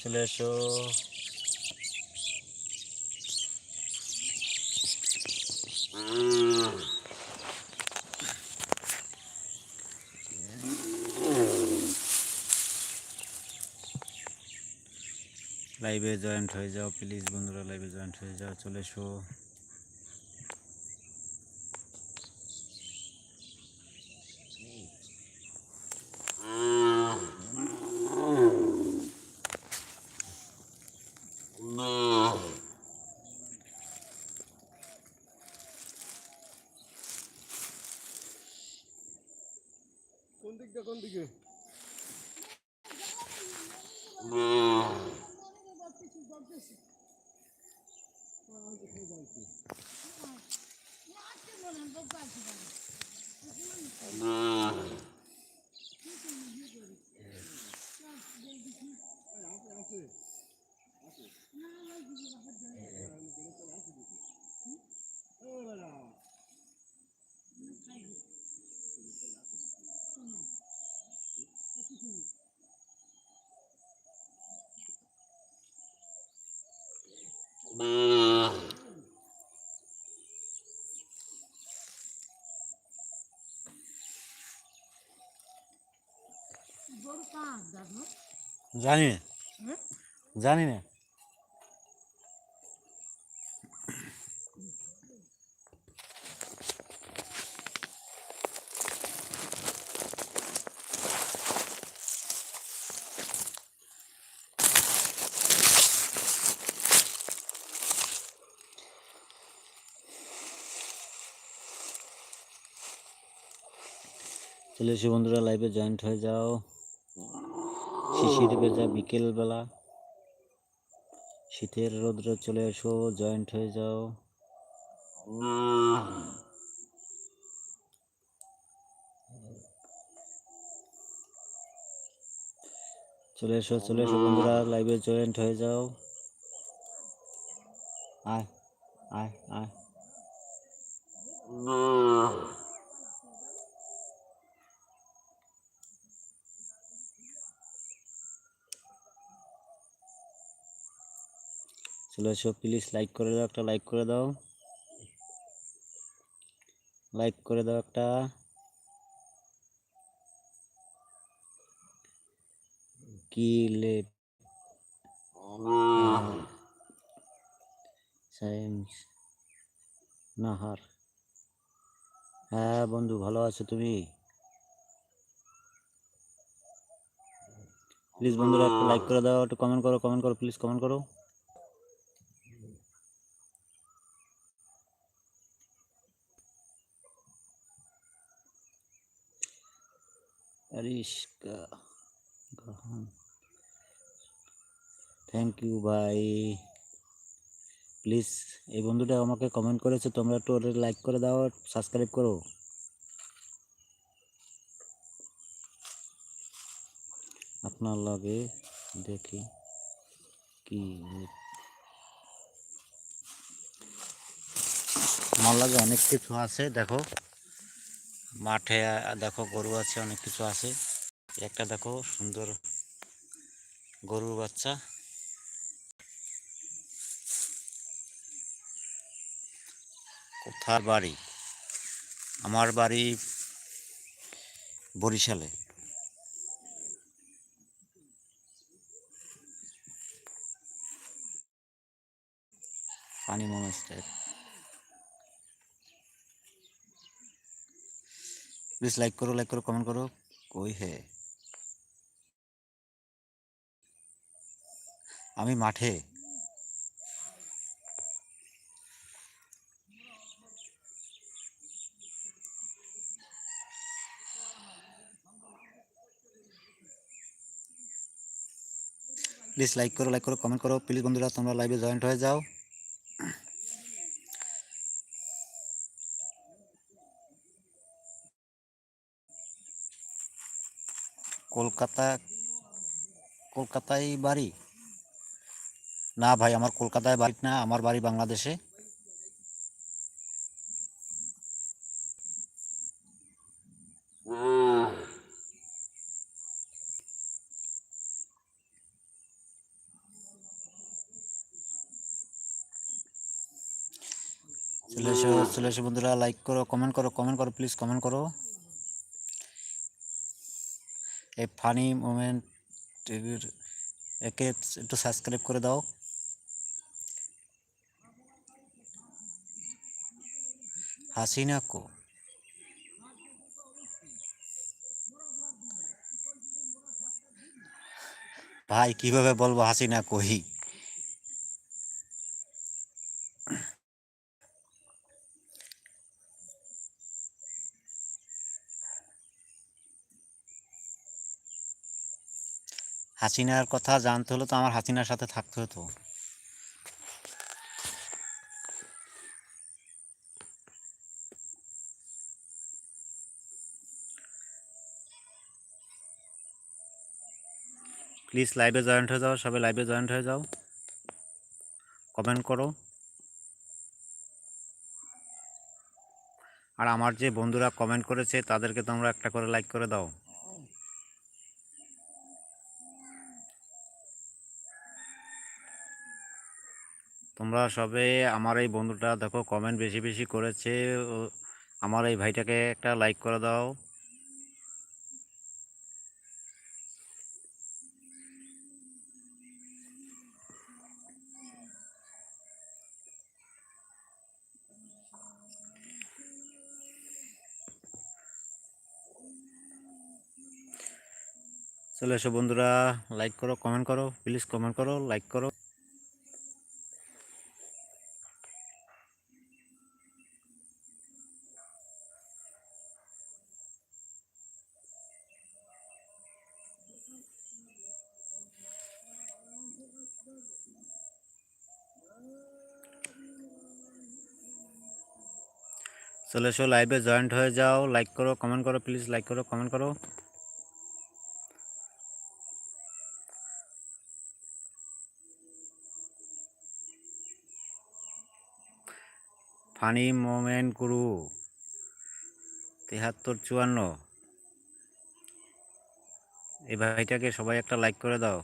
চলে এসো। লাইভে জয়েন্ট হয়ে যাও প্লিজ বন্ধুরা লাইভে জয়েন্ট হয়ে যাও চলে এসো। দিকটা কোন দিকে? কার জানি না হুম? জানি না চলে এসো বন্ধুরা লাইভে জয়েন্ট হয়ে যাও শিশির বিকেল বেলা শীতের রৌদ্র চলে এসো, জয়েন্ট হয়ে যাও। চলে এসো চলে এসো বন্ধুরা লাইভে জয়েন্ট হয়ে যাও। আয় আয় আয়। চলে এসো প্লিজ লাইক করে দাও, একটা লাইক করে দাও। লাইক করে দাও একটা। কি সায়েন্স নাহার। হ্যাঁ বন্ধু, ভালো আছো তুমি? প্লিজ বন্ধুরা, একটু লাইক করে দাও, একটু কমেন্ট করো কমেন্ট করো প্লিজ কমেন্ট করো। আরিশকা গ্রহণ। থ্যাংক ইউ ভাই প্লিজ এই বন্ধুটা আমাকে কমেন্ট করেছে, তোমরা একটু ওটা লাইক করে দাও সাবস্ক্রাইব করো। আপনার লাগে দেখি কি আমার লাগে অনেক কিছু আছে, দেখো। মাঠে দেখো গরু আছে, অনেক কিছু আছে। একটা দেখো সুন্দর গরুর বাচ্চা। কোথায় বাড়ি? আমার বাড়ি বরিশালে। পানি মনস্টার प्लीज लाइक करो लाइक करो कमेंट करो कोई है আমি মাঠে প্লিজ লাইক করো লাইক করো কমেন্ট করো প্লিজ বন্ধুরা তোমরা লাইভে জয়েন্ট হয়ে যাও কলকাতা কলকাতায় বাড়ি? না ভাই, আমার কলকাতায় বাড়ি না, আমার বাড়ি বাংলাদেশে। চলে এসো চলে এসো বন্ধুরা লাইক করো কমেন্ট করো কমেন্ট করো প্লিজ কমেন্ট করো। এই ফানি মোমেন্ট একে একটু সাবস্ক্রাইব করে দাও। হাসিনা কো। ভাই, কীভাবে বলব হাসিনা কই? হাসিনার কথা জানতে হলে তো আমার হাসিনার সাথে থাকতে হতো। প্লিজ লাইভে জয়েন্ট হয়ে যাও, সবাই লাইভে জয়েন্ট হয়ে যাও। কমেন্ট করো। আর আমার যে বন্ধুরা কমেন্ট করেছে, তাদেরকে তোমরা একটা করে লাইক করে দাও। তোমরা সবে আমার এই বন্ধুটা দেখো কমেন্ট বেশি বেশি করেছে। আমার এই ভাইটাকে একটা লাইক করে দাও। চলে এসো বন্ধুরা লাইক করো কমেন্ট করো প্লিজ কমেন্ট করো লাইক করো। চলে এসো লাইভে জয়েন্ট হয়ে যাও লাইক করো কমেন্ট করো প্লিজ লাইক করো কমেন্ট করো। ফানি মোমেন্ট গুরু তেহাত্তর চুয়ান্ন। এই ভাইটাকে সবাই একটা লাইক করে দাও।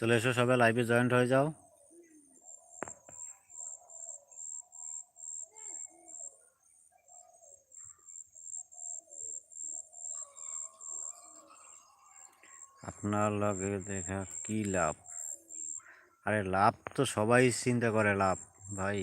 চলে এসো সবাই লাইভে জয়েন্ট হয়ে যাও। আপনার লগে দেখা কি লাভ? আরে লাভ তো সবাই চিন্তা করে লাভ, ভাই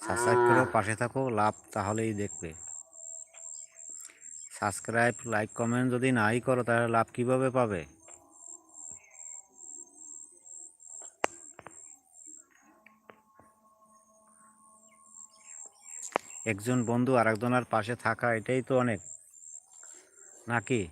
সাবস্ক্রাইব করো পাশে থাকো, লাভ তাহলেই দেখবে। সাবস্ক্রাইব, লাইক, কমেন্ট যদি নাই করো, তাহলে লাভ কীভাবে পাবে? একজন বন্ধু আরেকজনের পাশে থাকা, এটাই তো অনেক। নাকি?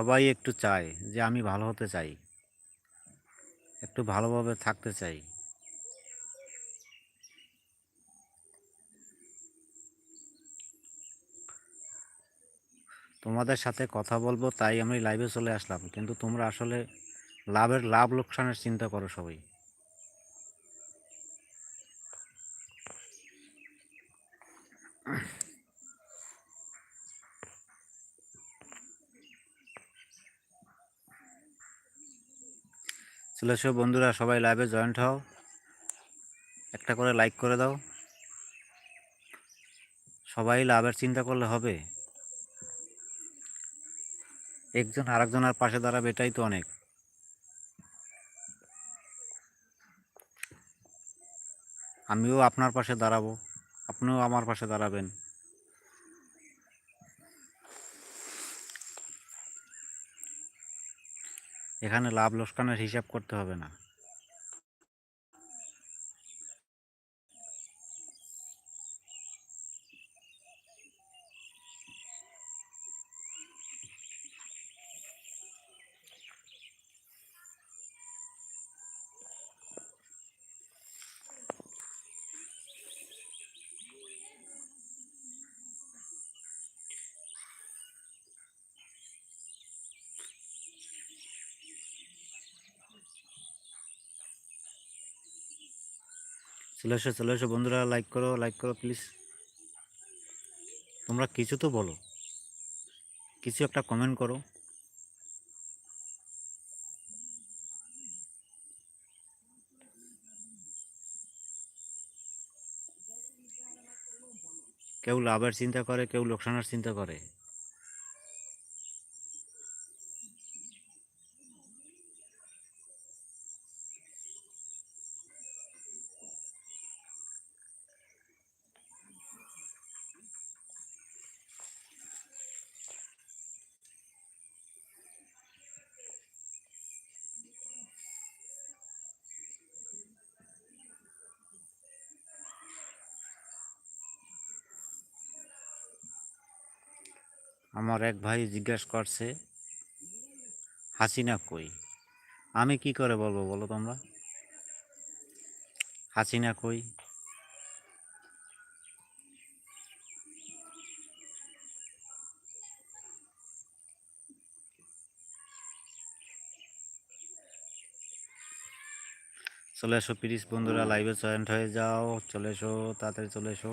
সবাই একটু চায় যে আমি ভালো হতে চাই, একটু ভালোভাবে থাকতে চাই। তোমাদের সাথে কথা বলব, তাই আমি লাইভে চলে আসলাম। কিন্তু তোমরা আসলে লাভের লাভ লোকসানের চিন্তা করো সবাই। চলে এসো বন্ধুরা, সবাই লাইভে জয়েন্ট হও। একটা করে লাইক করে দাও। সবাই লাভের চিন্তা করলে হবে। একজন আরেকজনের পাশে দাঁড়াবে, এটাই তো অনেক। আমিও আপনার পাশে দাঁড়াবো, আপনিও আমার পাশে দাঁড়াবেন। এখানে লাভ লোকসানের হিসাব করতে হবে না। চলে এসো চলে এসো বন্ধুরা লাইক করো লাইক করো প্লিজ তোমরা কিছু তো বলো, কিছু একটা কমেন্ট করো। কেউ লাভের চিন্তা করে, কেউ লোকসানের চিন্তা করে। আমার এক ভাই জিজ্ঞাসা করছে, হাসিনা কই? আমি কি করে বলব বলো তোমরা? হাসিনা কই? চলে এসো প্লিজ বন্ধুরা, লাইভে জয়েন্ট হয়ে যাও। চলে এসো, তাড়াতাড়ি চলে এসো।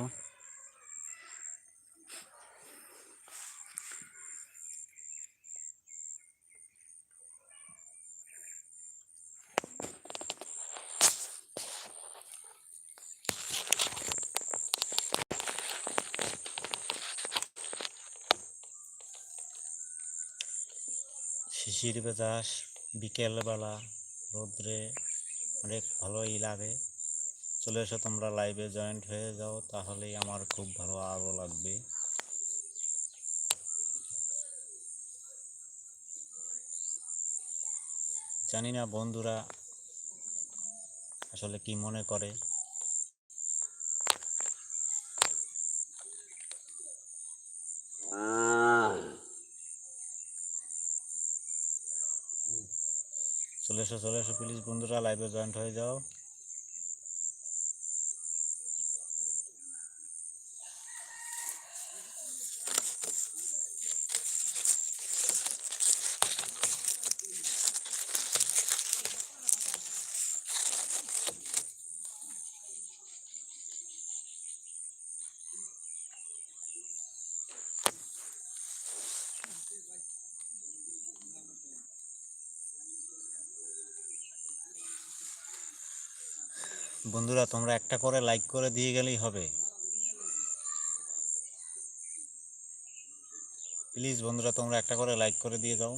শিশির বাতাস বিকেলবেলা রোদ্রে অনেক ভালোই লাগে। চলে এসো তোমরা লাইভে জয়েন্ট হয়ে যাও, তাহলেই আমার খুব ভালো আরও লাগবে। জানি না বন্ধুরা আসলে কি মনে করে। চলে এসো চলে এসো প্লিজ বন্ধুরা লাইভে জয়েন্ট হয়ে যাও। বন্ধুরা, তোমরা একটা করে লাইক করে দিয়ে গেলেই হবে। প্লিজ বন্ধুরা, তোমরা একটা করে লাইক করে দিয়ে যাও।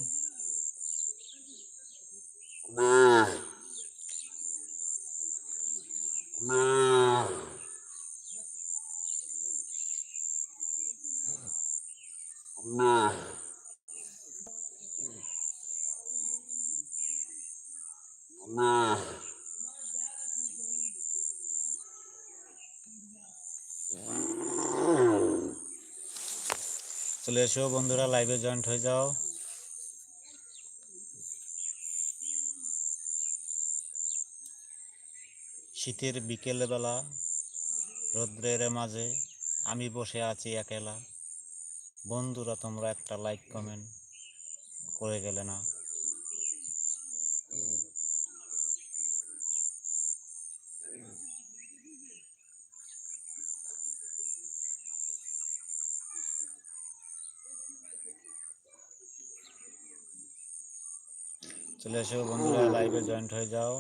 চলে এসো বন্ধুরা লাইভে জয়েন্ট হয়ে যাও। শীতের বিকেলবেলা রৌদ্রের মাঝে আমি বসে আছি একেলা। বন্ধুরা, তোমরা একটা লাইক কমেন্ট করে গেলে না। চলে এসো বন্ধুরা লাইভে জয়েন্ট হয়ে যাও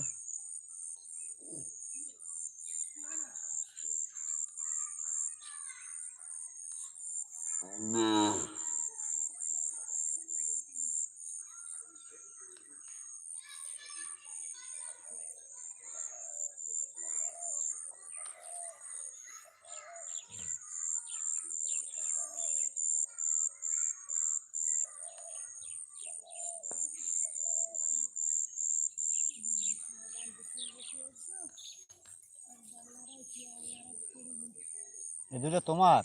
এ দুটো তোমার?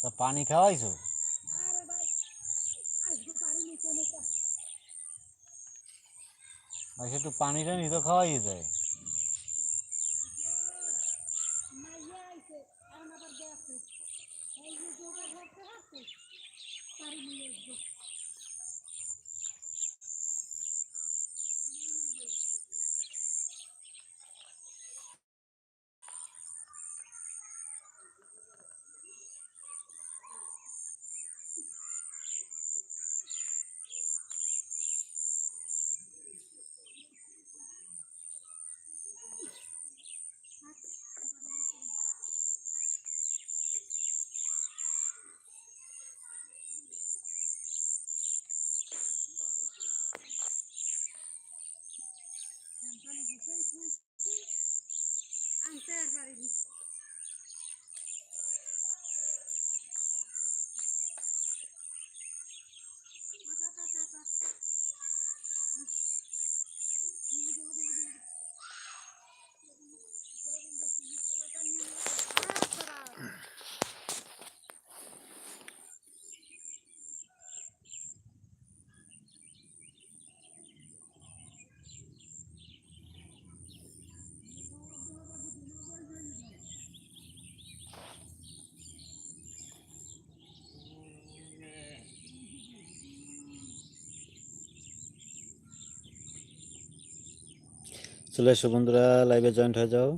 তা পানি খাওয়াইছো? আচ্ছা একটু পানি টানি তো খাওয়াই যায়। মাইয়া আইছে চলে এসো বন্ধুরা লাইভে জয়েন্ট হয়ে যাও।